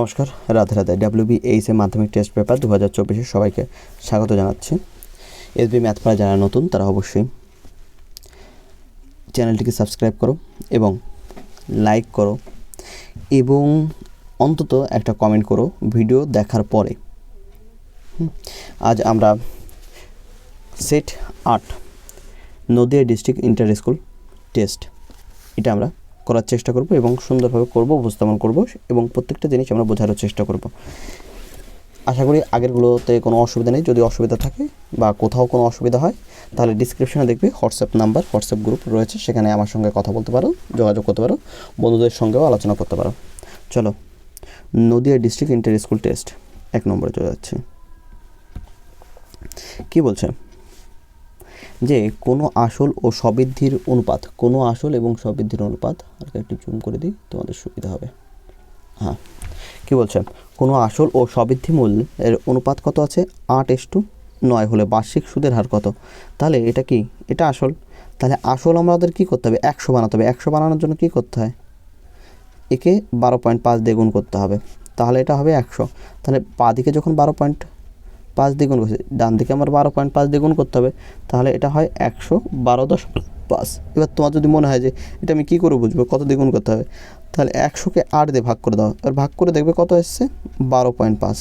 নমস্কার, Radhe Radhe. W B H A Madhyamik test paper দু হাজার চব্বিশে সবাইকে স্বাগত জানাচ্ছি। এসবি ম্যাথ পড়া যারা নতুন, তারা অবশ্যই চ্যানেলটিকে সাবস্ক্রাইব করো এবং লাইক করো এবং অন্তত একটা কমেন্ট করো ভিডিও দেখার পরে। আজ আমরা সেট আট, Nadia district inter school test এটা আমরা করার চেষ্টা করব এবং সুন্দরভাবে করব, উপস্থাপন করব এবং প্রত্যেকটা জিনিস আমরা বোঝানোর চেষ্টা করব। আশা করি আগেরগুলোতে কোনো অসুবিধা নেই। যদি অসুবিধা থাকে বা কোথাও কোনো অসুবিধা হয়, তাহলে ডিসক্রিপশনে দেখবে হোয়াটসঅ্যাপ নাম্বার হোয়াটসঅ্যাপ গ্রুপ রয়েছে। সেখানে আমার সঙ্গে কথা বলতে পারো, যোগাযোগ করতে পারো, বন্ধুদের সঙ্গেও আলোচনা করতে পারো। চলো, Nadia district inter school test এক নম্বরে চলে যাচ্ছে। কি বলছে? যে কোনো আসল ও সবৃদ্ধির অনুপাত, কোনো আসল এবং সবৃদ্ধির অনুপাত, হালকা একটু জুম করে দিই, তোমাদের সুবিধা হবে। হ্যাঁ কি বলছে? কোনো আসল ও সবৃদ্ধি মূল এর অনুপাত কত আছে? আট এস টু নয় হলে বার্ষিক সুদের হার কত? তাহলে এটা কি? এটা আসল। তাহলে আসল আমাদের কী করতে হবে? একশো বানাতে হবে। একশো বানানোর জন্য কী করতে হয়? একে বারো পয়েন্ট পাঁচ দিয়ে গুণ করতে হবে। তাহলে এটা হবে একশো। তাহলে পা দিকে যখন বারো পয়েন্ট পাঁচ দ্বিগুণ করছি, ডান দিকে আমার বারো পয়েন্ট পাঁচ দ্বিগুণ করতে হবে, তাহলে এটা হয় একশো বারো পাঁচ। এবার তোমার যদি মনে হয় যে এটা আমি কী করে বুঝব, কত দ্বিগুণ করতে হবে, তাহলে একশোকে আট দিয়ে ভাগ করে দাও, এবার ভাগ করে দেখবে কত এসছে? বারো পয়েন্ট পাঁচ।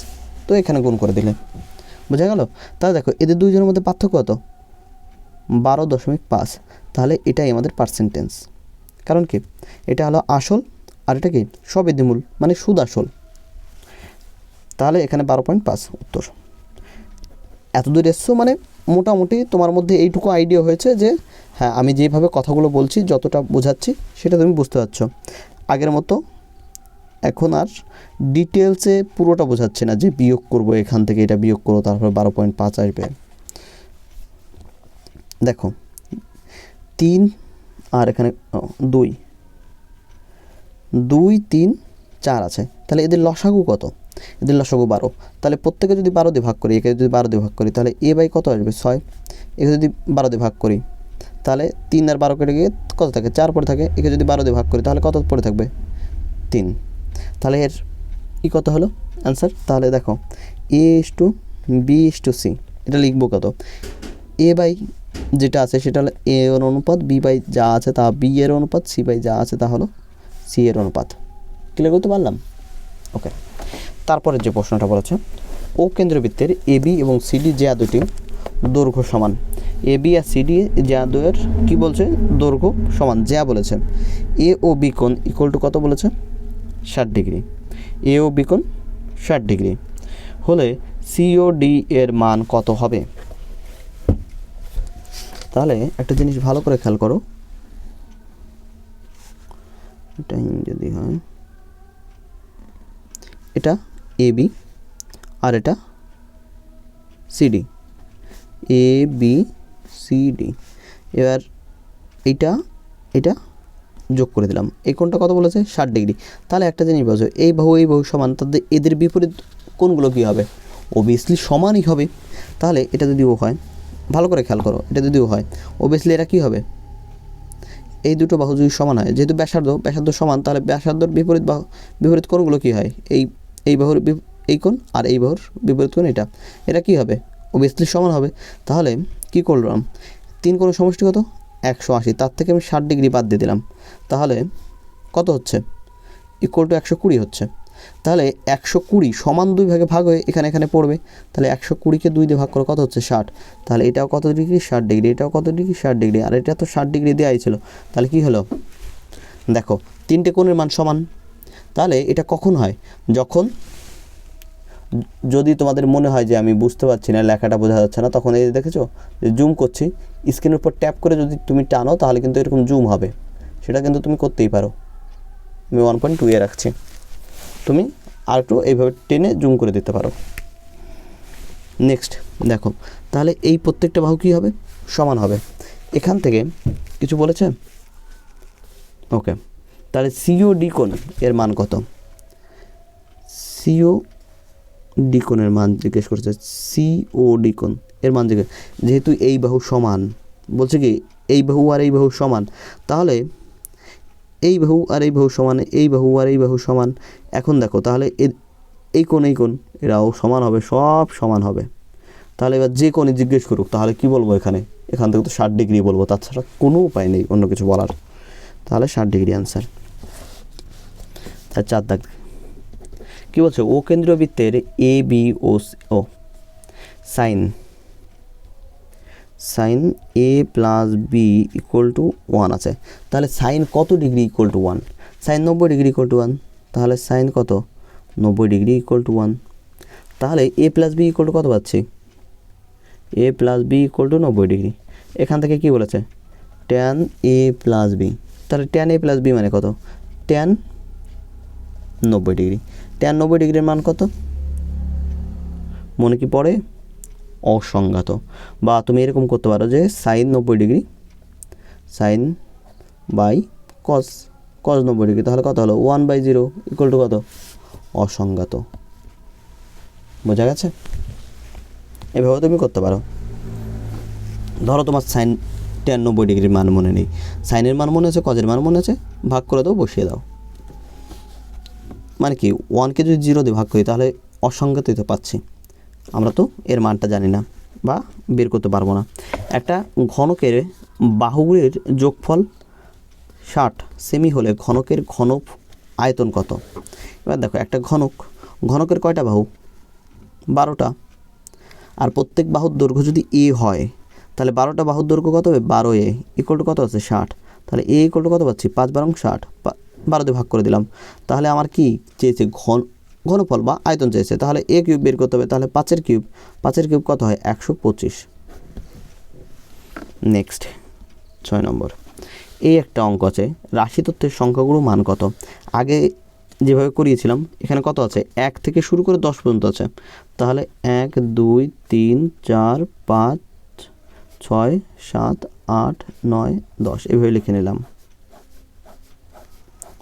তো এখানে গুণ করে দিলে। বোঝা গেল? তাহলে দেখো, এদের দুইজনের মধ্যে পার্থক্য কত? বারো দশমিক পাঁচ। তাহলে এটাই আমাদের পার্সেন্টেন্স কারণ কি? এটা হলো আসল, আর এটা কি? সবৃদ্ধিমূল মানে সুদ আসল। তাহলে এখানে বারো পয়েন্ট পাঁচ উত্তর। এত দূর এসছো মানে মোটামুটি তোমার মধ্যে এইটুকু আইডিয়া হয়েছে যে হ্যাঁ আমি যেভাবে কথাগুলো বলছি, যতটা বোঝাচ্ছি, সেটা তুমি বুঝতে পারছ। আগের মতো এখন আর ডিটেলসে পুরোটা বোঝাচ্ছে না যে বিয়োগ করব এখান থেকে, এটা বিয়োগ করো, তারপর বারো পয়েন্ট পাঁচ আসবে। দেখো, তিন আর এখানে দুই। দুই, তিন, চার আছে। তাহলে এদের লসাগু কত? এদের লসাগু বারো। তাহলে প্রত্যেকে যদি বারো দিয়ে ভাগ করি, একে যদি বারো দিয়ে ভাগ করি, তাহলে এ বাই কত আসবে? ছয়। একে যদি বারো দিয়ে ভাগ করি, তাহলে তিন আর বারো কেটে গিয়ে কত থাকে? চার পড়ে থাকে। একে যদি বারো দিয়ে ভাগ করি, তাহলে কত পড়ে থাকবে? তিন। তাহলে এর ই কত হলো? অ্যান্সার তাহলে দেখো A is to B is to C এটা লিখব কত? এ বাই যেটা আছে, সেটা হলো এ এর অনুপাত বি বাই যা আছে তা বি এর অনুপাত সি বাই যা আছে তা হলো সি এর অনুপাত। ক্লিয়ার করতে পারলাম? ওকে তারপরে যে প্রশ্নটা বলেছে ও কেন্দ্রবৃত্তের এ, বি এবং সিডি জ্যা দুটি দৈর্ঘ্য সমান। এ, বি আর সিডি জ্যা দুয়ের কী বলছে? দৈর্ঘ্য সমান, জ্যা বলেছে A O B equal to কত বলেছে? ষাট ডিগ্রি। এ ও বি ষাট ডিগ্রি। হলে সিও ডি এর মান কত হবে? তাহলে একটা জিনিস ভালো করে খেয়াল করো। এটা যদি হয়, এটা এ বি আর এটা CD A B C D এবার এইটা, এটা যোগ করে দিলাম। এই কোণটা কত বলেছে? ষাট ডিগ্রি। তাহলে একটা জিনিস বোঝো, এই বাহু এই বাহু সমান তাদের এদের বিপরীত কোনগুলো কী হবে? ওবিয়াসলি সমানই হবে। তাহলে এটা যদি ও হয়, ভালো করে খেয়াল করো, এটা যদি ও হয় ওবিয়াসলি এটা কী হবে? এই দুটো বাহু যদি সমান হয়, যেহেতু ব্যাসার্ধ ব্যাসার্ধ সমান, তাহলে ব্যাসার্ধর বিপরীত বাহু বিপরীত কোণগুলো কী হয়? এই এই বাহুর এই কোণ আর এই বাহুর বিপরীত কোণ এটা। এটা কী হবে? অবভিয়াসলি সমান হবে। তাহলে কি করলাম তিন কোণ সমষ্টি কত? একশো আশি। তার থেকে আমি ষাট ডিগ্রি বাদ দিয়ে দিলাম। তাহলে কত হচ্ছে? ইকুয়াল টু একশো কুড়ি হচ্ছে। তাহলে একশো কুড়ি সমান দুই ভাগে ভাগ হয়ে এখানে এখানে পড়বে। তাহলে একশো কুড়িকে দুই দিয়ে ভাগ করে, কত হচ্ছে? ষাট। তাহলে এটাও কত ডিগ্রি? ষাট ডিগ্রি। এটাও কত ডিগ্রি? ষাট ডিগ্রি। আর এটা তো ষাট ডিগ্রি দেওয়াই ছিল। তাহলে কি হলো? দেখো, তিনটে কোণের মান সমান। তাহলে এটা কখন হয়? যখন যদি তোমাদের মনে হয় যে আমি বুঝতে পারছি না, লেখাটা বোঝা যাচ্ছে না, তখন এই দেখেছ যে জুম করছি স্ক্রিনের উপর ট্যাপ করে যদি তুমি টানো, তাহলে কিন্তু এরকম জুম হবে। সেটা কিন্তু তুমি করতেই পারো। আমি ওয়ান পয়েন্ট টু এ রাখছি। তুমি আর একটু এইভাবে টেনে জুম করে দিতে পারো। নেক্সট দেখো, তাহলে এই প্রত্যেকটা বাহু কী হবে? সমান হবে। এখান থেকে কিছু বলেছে? ওকে তাহলে সিও ডি কোণ এর মান কত? সিও ডি কোণের মান জিজ্ঞেস করছে সিও ডি কোণ এর মান জিজ্ঞেস, যেহেতু এই বাহু সমান, বলছে কি, এই বাহু আর এই বাহু সমান, তাহলে এই বাহু আর এই বাহু সমান, এই বাহু আর এই বাহু সমান, এখন দেখো, তাহলে এই কোণ এই কোণ, এরাও সমান হবে, সব সমান হবে। তাহলে এবার যে কোণে জিজ্ঞেস করুক, তাহলে কি বলব এখানে? এখান থেকে তো ষাট ডিগ্রি বলব, তাছাড়া কোনো উপায় নেই অন্য কিছু বলার। তাহলে ষাট ডিগ্রি অ্যান্সার তার চার দাগ কী বলছে? ও কেন্দ্রীয় বৃত্তের A B O O sine sine A plus B equal to one আছে। তাহলে সাইন কত degree equal to one sine নব্বই ডিগ্রি ইকুয়াল টু ওয়ান তাহলে সাইন কত? নব্বই ডিগ্রি ইকুয়াল টু ওয়ান তাহলে A plus B equal to কত পাচ্ছি? A plus B equal to নব্বই ডিগ্রি এখান থেকে কি বলেছে? ট্যান এ প্লাস বি তাহলে ট্যান এ প্লাস বি মানে কত? ট্যান নব্বই ডিগ্রি। ট্যান নব্বই ডিগ্রির মান কত? মনে কি পড়ে? অসংজ্ঞাত বা তুমি এরকম করতে পারো যে সাইন নব্বই degree sine by cos cos নব্বই ডিগ্রি, তাহলে কত হলো? One by zero equal to কত? অসংজ্ঞাত বোঝা গেছে? এভাবে তুমি করতে পারো। ধরো তোমার সাইন টেন ডিগ্রির মান মনে নেই। সাইনের মান মনে আছে কজের মান মনে আছে, ভাগ করে দাও, বসিয়ে দাও। মানে কি ওয়ানকে যদি জিরো দিয়ে ভাগ করি, তাহলে অসংজ্ঞাতই তো পাচ্ছি। আমরা তো এর মানটা জানি না বা বের করতে পারব না। একটা ঘনকের বাহুগুলির যোগফল ষাট সেমি হলে ঘনকের ঘন আয়তন কত? এবার দেখো, একটা ঘনক, ঘনকের কয়টা বাহু? বারোটা। আর প্রত্যেক বাহুর দৈর্ঘ্য যদি এ হয়, তাহলে বারোটা বাহুর দৈর্ঘ্য কত হবে? বারো এ ইকুয়াল টু কত আছে? ষাট। তাহলে এ ইকুয়াল টু কত পাচ্ছি? পাঁচ বারং ষাট বারো দিয়ে ভাগ করে দিলাম। তাহলে আমার কি চেয়েছে? ঘন, ঘনফল বা আয়তন চাইছে তাহলে এ কিউব বের করতে হবে। তাহলে পাঁচের কিউব পাঁচের কিউব কত হয়? একশো পঁচিশ। নেক্সট, ছয় নম্বর। এই একটা অঙ্ক আছে। রাশি তথ্যের সংখ্যাগুলো মান কত? আগে যেভাবে করিয়েছিলাম, এখানে কত আছে? এক থেকে শুরু করে দশ পর্যন্ত আছে। তাহলে এক, দুই, তিন, চার, পাঁচ, ছয়, সাত, আট, নয়, দশ। এভাবে লিখে নিলাম।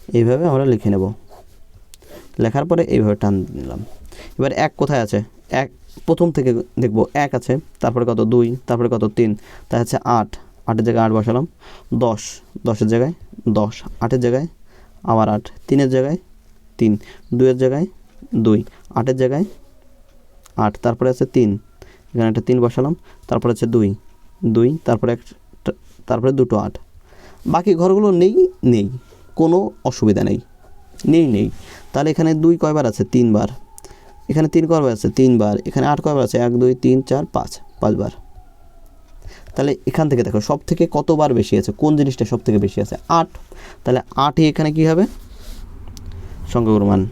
এইভাবে আমরা লিখে নেব। লেখার পরে এইভাবে টান নিলাম এবার এক কোথায় আছে? এক, প্রথম থেকে দেখব এক আছে, তারপরে কত? দুই, তারপরে কত? তিন তা হচ্ছে আট। আটের জায়গায় আট বসালাম। দশ, দশের জায়গায় দশ। আটের জায়গায় আবার আট। তিনের জায়গায় তিন। দুইয়ের জায়গায় দুই। আটের জায়গায় আট। তারপরে আছে তিন। এখানে একটা তিন বসালাম। তারপরে আছে দুই। দুই, তারপরে একটা, তারপরে দুটো আট। বাকি ঘরগুলো নেই নেই। কোনো অসুবিধা নেই। নেই নেই। তাহলে এখানে দুই কয়বার আছে? তিনবার। এখানে তিন কয়বার আছে? তিনবার। এখানে আট কয়বার আছে? এক, দুই, তিন, চার, পাঁচ। পাঁচবার। তাহলে এখান থেকে দেখো সব থেকে কতবার বেশি আছে? কোন জিনিসটা সব থেকে বেশি আছে? আট। তাহলে আটই এখানে কী হবে? সংখ্যাগুরু মান।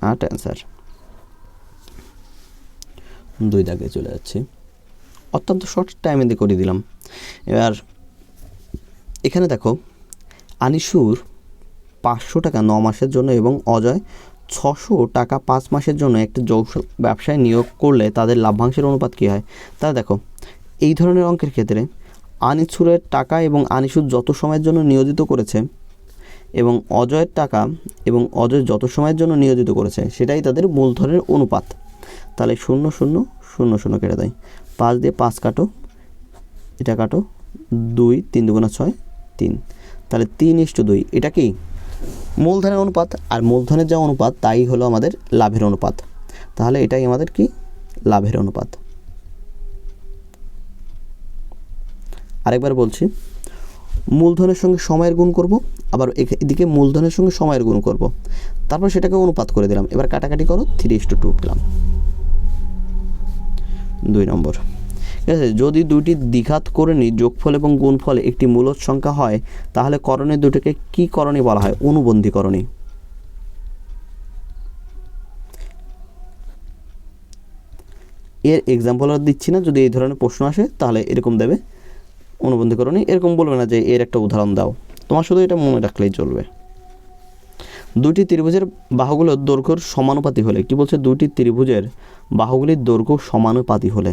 আট অ্যান্সার দুই দাগে চলে যাচ্ছি। অত্যন্ত শর্ট টাইমে দিয়ে করে দিলাম। এবার এখানে দেখো আনিসুর পাঁচশো টাকা ন মাসের জন্য এবং অজয় ছশো টাকা পাঁচ মাসের জন্য একটা যৌথ ব্যবসায় নিয়োগ করলে তাদের লাভ্যাংশের অনুপাত কী হয়? তা দেখো, এই ধরনের অঙ্কের ক্ষেত্রে আনিসুরের টাকা এবং আনিসুর যত সময়ের জন্য নিয়োজিত করেছে এবং অজয়ের টাকা এবং অজয় যত সময়ের জন্য নিয়োজিত করেছে, সেটাই তাদের মূলধনের অনুপাত। তাহলে শূন্য শূন্য শূন্য শূন্য কেটে দেয়। পাঁচ দিয়ে পাঁচ কাটো, এটা কাটো দুই, তিন দুগুণা ছয়, তিন। তাহলে তিন ইস্টু দুই, এটা কি? মূলধনের অনুপাত আর মূলধনের যা অনুপাত, তাই হলো আমাদের লাভের অনুপাত। তাহলে এটাই আমাদের কি? লাভের অনুপাত। আরেকবার বলছি, মূলধনের সঙ্গে সময়ের গুণ করব, আবার এদিকে মূলধনের সঙ্গে সময়ের গুণ করব। তারপর সেটাকে অনুপাত করে দিলাম। এবার কাটাকাটি করো থ্রি ইস টু টু পেলাম। দুই নম্বর। ঠিক আছে? যদি দুইটি দ্বিঘাত করণী যোগফল এবং গুণফল একটি মূলত সংখ্যা হয়, তাহলে করণের দুটোকে কি করণী বলা হয়? অনুবন্ধী করণী। এর এক্সাম্পল আর দিচ্ছি না, যদি এই ধরনের প্রশ্ন আসে, তাহলে এরকম দেবে। অনুবন্ধীকরণী এরকম বলবে না যে এর একটা উদাহরণ দাও। তোমার শুধু এটা মনে রাখলেই চলবে। দুটি ত্রিভুজের বাহুগুলোর দৈর্ঘ্যর সমানুপাতি হলে, কি বলছে? দুটি ত্রিভুজের বাহুগুলির দৈর্ঘ্য সমানুপাতি হলে।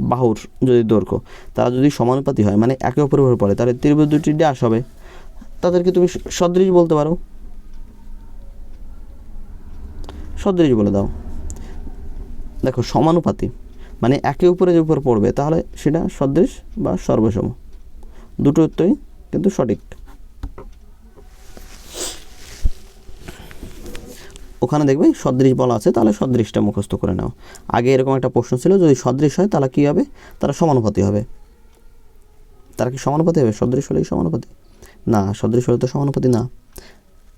বাহুর যদি দৈর্ঘ্য, তারা যদি সমানুপাতি হয় মানে একে অপরের উপর পড়ে, তাহলে ত্রিভুজ দুটি ড্যাশ হবে। তাদেরকে তুমি সদৃশ বলতে পারো। সদৃশ বলে দাও। দেখো, সমানুপাতি মানে একে উপরে যে উপর পড়বে, তাহলে সেটা সদৃশ বা সর্বসম। দুটো উত্তরই কিন্তু সঠিক। ওখানে দেখবে সদৃশ বলা আছে, তাহলে সদৃশটা মুখস্থ করে নাও। আগে এরকম একটা প্রশ্ন ছিল, যদি সদৃশ হয় তাহলে কী হবে? তারা সমানুপাতি হবে। তারা কি সমানুপাতি হবে? সদৃশ হলেই সমানুপাতি? না, সদৃশ হলে তো সমানুপাতি না।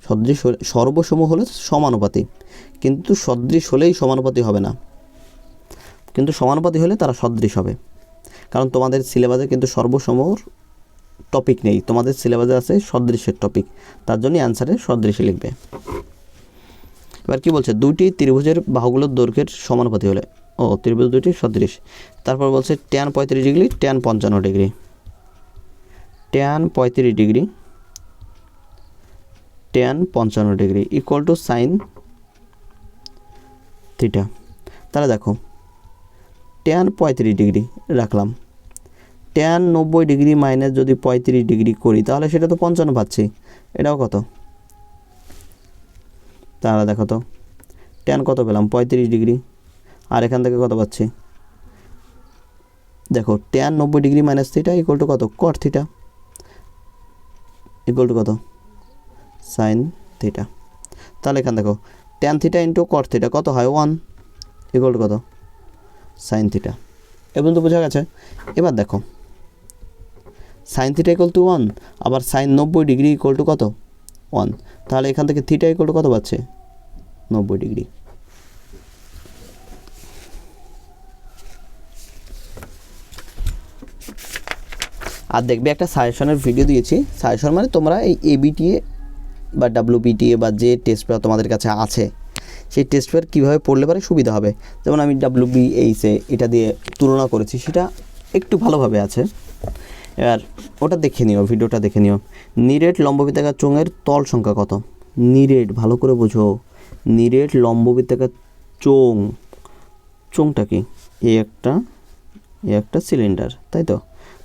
সদৃশ হলে, সর্বসম হলে সমানুপাতি। কিন্তু সদৃশ হলেই সমানুপাতি হবে না। কিন্তু সমানুপাতি হলে তারা সদৃশ হবে। কারণ তোমাদের সিলেবাসে কিন্তু সর্বসমর টপিক নেই। তোমাদের সিলেবাসে আছে সদৃশের টপিক তার জন্য অ্যান্সারে সদৃশে লিখবে। এবার কি বলছে? দুটি ত্রিভুজের বাহুগুলোর দৈর্ঘ্যের সমানুপাতি হলে। ও, ত্রিভুজ দুটি সদৃশ। তারপর বলছে ট্যান পঁয়ত্রিশ ডিগ্রি ট্যান পঞ্চান্ন ডিগ্রি। ট্যান পঁয়ত্রিশ ডিগ্রি ট্যান পঞ্চান্ন degree equal to sine theta তাহলে দেখো ট্যান পঁয়ত্রিশ ডিগ্রি রাখলাম। ট্যান নব্বই ডিগ্রি মাইনাস যদি পঁয়ত্রিশ ডিগ্রি করি, তাহলে সেটা তো পঞ্চান্ন পাচ্ছি এটাও কত? তাহলে দেখো তো ট্যান কত পেলাম? পঁয়ত্রিশ ডিগ্রি। আর এখান থেকে কত পাচ্ছি? দেখো ট্যান নব্বই degree minus theta equal to কত? কট থিটা ইকুয়াল টু কত? সাইন থিটা তাহলে এখান দেখো tan theta into cot theta কত হয়? ওয়ান ইকুয়াল টু কত? সাইন থিটা এবং তো বোঝা গেছে? এবার দেখো sine theta equal to one আবার সাইন নব্বই ডিগ্রি ইকুয়াল টু কত? ওয়ান তাহলে এখান থেকে থিটা ইকুয়াল কত পাচ্ছে? নব্বই ডিগ্রি আর দেখবে একটা সাজেশনের ভিডিও দিয়েছি। সাজেশন মানে তোমরা এই এবিটিএ বা ডাব্লিউবিটিএ বা যে টেস্ট পেপার তোমাদের কাছে আছে, সেই টেস্ট পেপার কীভাবে পড়লে পারে সুবিধা হবে। যেমন আমি ডাব্লিউবি এইসে এটা দিয়ে তুলনা করেছি, সেটা একটু ভালোভাবে আছে। এবার ওটা দেখে নিও, ভিডিওটা দেখে নিও। নিরেট লম্ববৃত্তাকার চোঙের তল সংখ্যা কত? নিরেট, ভালো করে বোঝো। নিরেট লম্ববৃত্তাকার চোঙ। চোঙটা কি? এ একটা এ একটা সিলিন্ডার তাই তো?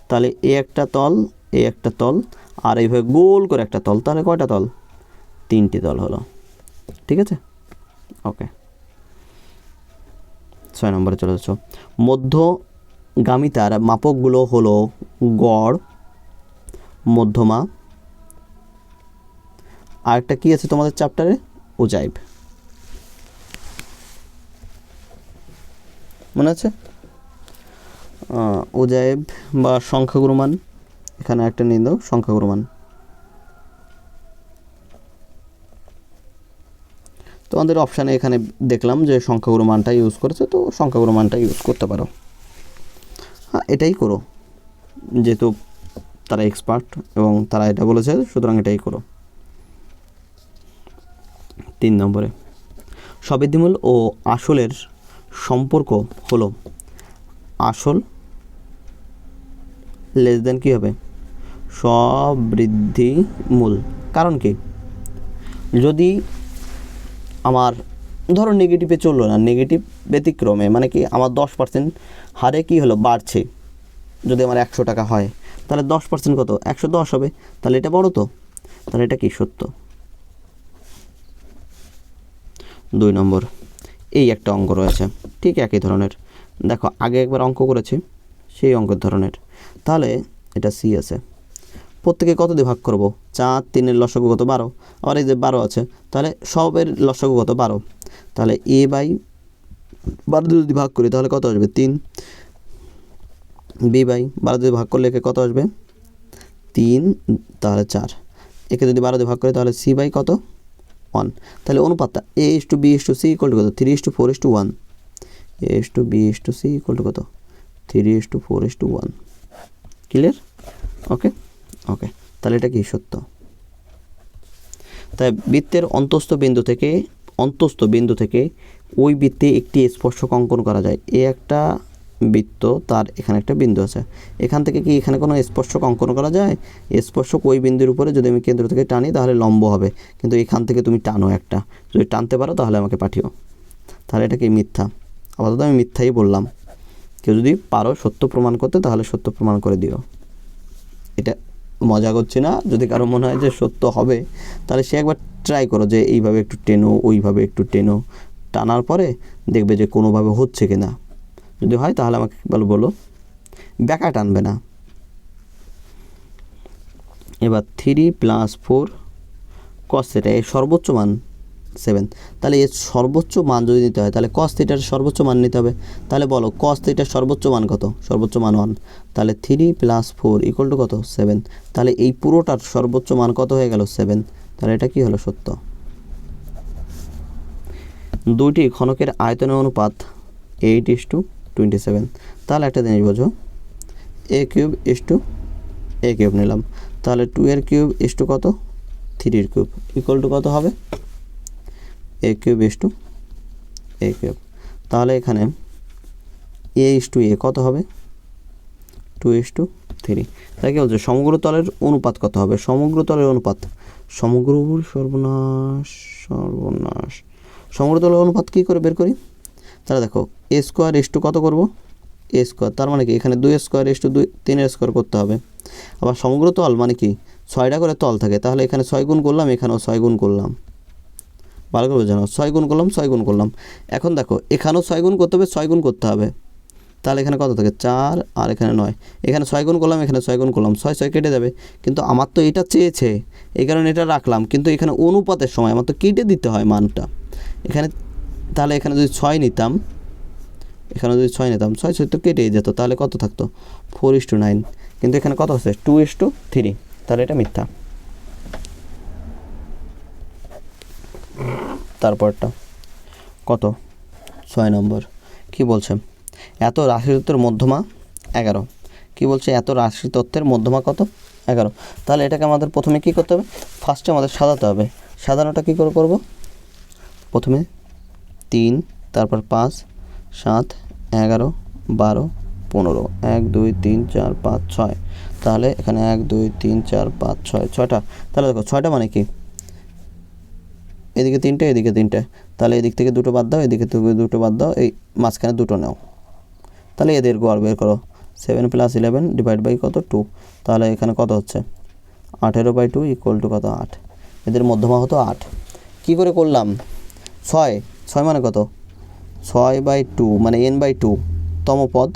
তাহলে এ একটা তল, এ একটা তল, আর এইভাবে গোল করে একটা তল, তাহলে কয়টা তল? তিনটি তল হলো। ঠিক আছে? ওকে। ছয় নম্বরে চলে যাচ্ছ। মধ্যগামিতার মাপকগুলো হলো গড় মধ্যমা। আরেকটা কি আছে তোমাদের চ্যাপ্টারে উজাইব। মনে আছে? আহ, উজাইব বা সংখ্যাগুরুমান। এখানে একটা নিয়ে দাও সংখ্যাগুরুমান। তোমাদের অপশানে এখানে দেখলাম যে সংখ্যাগুরু মানটা ইউজ করেছে তো সংখ্যাগুরু মানটা ইউজ করতে পারো। এটাই করো। যেহেতু তারা এক্সপার্ট এবং তারা এটা বলেছে, সুতরাং এটাই করো। তিন নম্বরে সবৃদ্ধিমূল ও আসলের সম্পর্ক হলো, আসল লেস দেন কী হবে? সবৃদ্ধিমূল। কারণ কি? যদি আমার ধরো নেগেটিভে চলল না নেগেটিভ ব্যতিক্রমে মানে কি আমার দশ পার্সেন্ট হারে কী হলো? বাড়ছে। যদি আমার একশো টাকা হয়, তাহলে দশ পার্সেন্ট কত? একশো দশ হবে। তাহলে এটা বড় তো? তাহলে এটা কি সত্য? দুই নম্বর, এই একটা অঙ্ক রয়েছে, ঠিক একই ধরনের। দেখো, আগে একবার অঙ্ক করেছি, সেই অঙ্কের ধরনের। তাহলে এটা সি আছে। প্রত্যেকে কত দিয়ে ভাগ করব? চার, তিনের লসগু কত? বারো। আবার এই যে বারো আছে, তাহলে সবের লসগু কত? বারো। তাহলে এ বাই বারো দিয়ে যদি ভাগ করি, তাহলে কত আসবে? তিন। বি বাই বারো দিয়ে ভাগ করলে একে কত আসবে? তিন, তাহলে চার। একে যদি বারো দিয়ে ভাগ করি, তাহলে সি বাই কত? ওয়ান তাহলে অনুপাতটা A is to B is to C equal to কত? Three is to four is to one A is to B is to C equal to কত? Three is to four is to one clear okay okay তাহলে এটা কি সত্য? তাই বৃত্তের অন্তস্থ বিন্দু থেকে অন্তস্থ বিন্দু থেকে ওই বৃত্তে একটি স্পর্শক অঙ্কন করা যায়। এ একটা বৃত্ত, তার এখানে একটা বিন্দু আছে। এখান থেকে কি এখানে কোনো স্পর্শক অঙ্কন করা যায়? স্পর্শক ওই বিন্দুর উপরে যদি আমি কেন্দ্র থেকে টানি, তাহলে লম্ব হবে। কিন্তু এখান থেকে তুমি টানো একটা। যদি টানতে পারো, তাহলে আমাকে পাঠিও। তাহলে এটা কি মিথ্যা? আপাতত আমি মিথ্যাই বললাম। কেউ যদি পারো সত্য প্রমাণ করতে, তাহলে সত্য প্রমাণ করে দিও। এটা মজা করছি না। যদি কারও মনে হয় যে সত্য হবে, তাহলে সে একবার ট্রাই করো যে এইভাবে একটু টেনো, ওইভাবে একটু টেনো। টানার পরে দেখবে যে কোনোভাবে হচ্ছে কি না যদি হয় তাহলে আমাকে একবার বলো। ব্যাকা টানবে না। এবার থ্রি প্লাস ফোর কস এর সর্বোচ্চ মান সেভেন। তাহলে এর সর্বোচ্চ মান যদি নিতে হয়, তাহলে কস থিটার সর্বোচ্চ মান নিতে হবে। তাহলে বলো কস থিটার সর্বোচ্চ মান কত? সর্বোচ্চ মান ওয়ান তাহলে three plus four equal to কত? সেভেন তাহলে এই পুরোটার সর্বোচ্চ মান কত হয়ে গেল? সেভেন তাহলে এটা কি হলো? সত্য। দুইটি ঘনকের আয়তনের অনুপাত eight is to twenty seven তাহলে একটা জিনিস বোঝো A cube is to A cube নিলাম। তাহলে টু এর কিউব ইস টু কত? থ্রির কিউব ইকুয়াল টু কত হবে? A cube is to A cube তাহলে এখানে এ ইস টু এ কত হবে? টু ইস টু থ্রি তাই কি বলছে? সমগ্র তলের অনুপাত কত হবে? সমগ্র তলের অনুপাত। সমগ্র সর্বনাশ সর্বনাশ। সমগ্র তলের অনুপাত কী করে বের করি? তাহলে দেখো এ স্কোয়ার এস টু কত করব? এ স্কোয়ার তার মানে কি? এখানে দুই স্কোয়ার এস টু দুই তিনের স্কোয়ার করতে হবে। আবার সমগ্র তল মানে কি? ছয়টা করে তল থাকে। তাহলে এখানে ছয় গুণ করলাম, এখানেও ছয় গুণ করলাম। ভালো করে বোঝানো ছয় গুণ করলাম, ছয় গুণ করলাম। এখন দেখো, এখানেও ছয় গুণ করতে হবে, ছয় গুণ করতে হবে। তাহলে এখানে কত থাকে? চার আর এখানে নয়। এখানে ছয় গুণ করলাম, এখানে ছয় গুণ করলাম। ছয় ছয় কেটে যাবে। কিন্তু আমার তো এটা চেয়েছে। এই কারণে এটা রাখলাম। কিন্তু এখানে অনুপাতের সময় আমার তো কেটে দিতে হয় মানটা। এখানে, তাহলে এখানে যদি ছয় নিতাম, এখানে যদি ছয় নিতাম, ছয় ছয় তো কেটেই যেত। তাহলে কত থাকতো? ফোর ইস টু নাইন কিন্তু এখানে কত হচ্ছে টু ইস টু থ্রি তাহলে এটা মিথ্যা। তারপরটা? কত? ছয় নম্বর। কি বলছে? এত রাশি তত্ত্বের মধ্যমা এগারো। কি বলছে? এত রাশি তত্ত্বের মধ্যমা কত? এগারো। তাহলে এটাকে আমাদের প্রথমে কি করতে হবে? ফার্স্টে আমাদের সাজাতে হবে। সাজানোটা কী করে করব? প্রথমে তিন, তারপর পাঁচ, সাত, এগারো, বারো, পনেরো। এক, দুই, তিন, চার, পাঁচ, ছয়। তাহলে এখানে এক, দুই, তিন, চার, পাঁচ, ছয়। ছয়টা। তাহলে দেখো, ছয়টা মানে কি? এদিকে তিনটে এদিকে তিনটে। তাহলে এদিক থেকে দুটো বাদ দাও, এদিকে দুটো বাদ দাও, এই মাঝখানে দুটো নাও। তাহলে এদের গড় বের করো। Seven plus eleven divide by কত? টু তাহলে এখানে কত হচ্ছে? আঠেরো বাই টু ইকুয়াল টু কত? আট। এদের মধ্যমা হতো আট। কী করে করলাম? ছয়। ছয় মানে কত? ছয় বাই টু মানে এন বাই টু তম পদ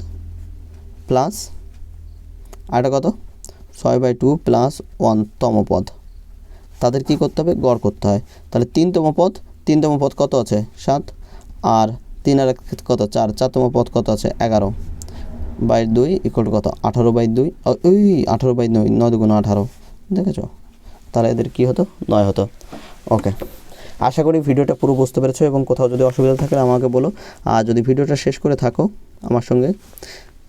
প্লাস আরেকটা কত? ছয় বাই টু প্লাস ওয়ান তম পদ। তাদের কি করতে হবে? গড় করতে হয়। তাহলে তিনতম পদ তিনতম পদ কত আছে? সাত। আর তিন আর কত? চার। চারতম পদ কত আছে? এগারো। বাই দুই ইকুয়াল কত? আঠারো বাই দুই। ওই আঠারো বাই দুই নয় দুগুণ আঠারো। দেখেছ? তাহলে এদের কি হতো? নয় হতো। ওকে। আশা করি ভিডিওটা পুরো বুঝতে পেরেছ এবং কোথাও যদি অসুবিধা থাকে আমাকে বলো। আর যদি ভিডিওটা শেষ করে থাকো আমার সঙ্গে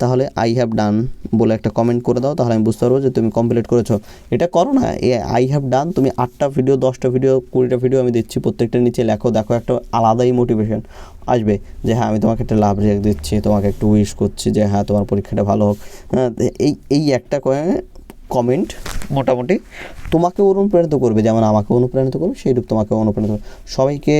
তাহলে আই হ্যাভ ডান বলে একটা কমেন্ট করে দাও তাহলে আমি বুঝতে পারব যে তুমি কমপ্লিট করেছ। এটা করো না এ আই হ্যাভ ডান তুমি আটটা ভিডিও দশটা ভিডিও কুড়িটা ভিডিও আমি দিচ্ছি প্রত্যেকটা নিচে লেখো দেখো একটা আলাদাই মোটিভেশন আসবে যে হ্যাঁ আমি তোমাকে একটা লাভ রেখ দিচ্ছি তোমাকে একটু উইশ করছি যে হ্যাঁ তোমার পরীক্ষাটা ভালো হোক। হ্যাঁ, এই এই একটা কমেন্ট মোটামুটি তোমাকে অনুপ্রাণিত করবে যেমন আমাকে অনুপ্রাণিত করবে সেইরূপ তোমাকে অনুপ্রাণিত করবে। সবাইকে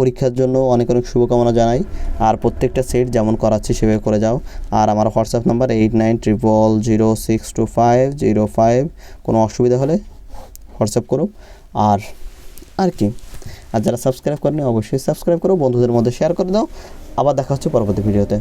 পরীক্ষার জন্য অনেক অনেক শুভকামনা জানাই। আর প্রত্যেকটা সেট যেমন করাচ্ছি সেভাবে করে যাও। আর আমার WhatsApp number eight nine triple zero six two five zero five কোনো অসুবিধা হলে হোয়াটসঅ্যাপ করো। আর আর কি? আর যারা সাবস্ক্রাইব করেনি অবশ্যই সাবস্ক্রাইব করো। বন্ধুদের মধ্যে শেয়ার করে দাও। আবার দেখা হচ্ছে পরবর্তী ভিডিওতে